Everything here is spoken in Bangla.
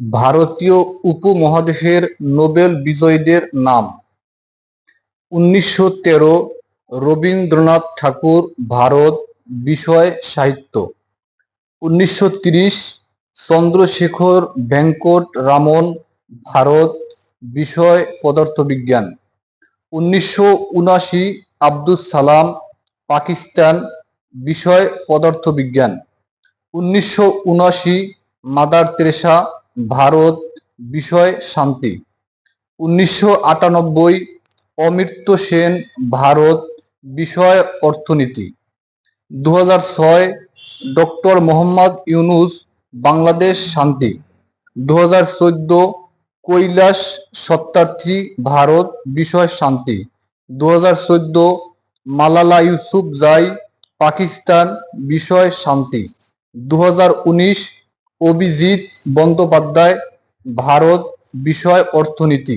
ভারতীয় উপমহাদেশের নোবেল বিজয়ীদের নাম। উনিশশো তেরো রবীন্দ্রনাথ ঠাকুর ভারত বিষয় সাহিত্য। উনিশশো তিরিশ চন্দ্রশেখর ভেঙ্কট রামন ভারত বিষয় পদার্থবিজ্ঞান। উনিশশো উনাশি আব্দুস সালাম পাকিস্তান বিষয় পদার্থবিজ্ঞান। উনিশশো উনাশি মাদার তেরেসা ভারত বিষয় শান্তি। উনিশশো আটানব্বই সেন ভারত বিষয় অর্থনীতি। দু ছয় ডক্টর মোহাম্মদ ইউনুস বাংলাদেশ শান্তি। দু হাজার চোদ্দ কৈলাস সত্যার্থী ভারত বিষয় শান্তি। দু হাজার চোদ্দ মালালা ইউসুফ জাই পাকিস্তান বিষয় শান্তি। দু হাজার উনিশ অভিজিৎ বন্দ্যোপাধ্যায় ভারত বিষয় অর্থনীতি।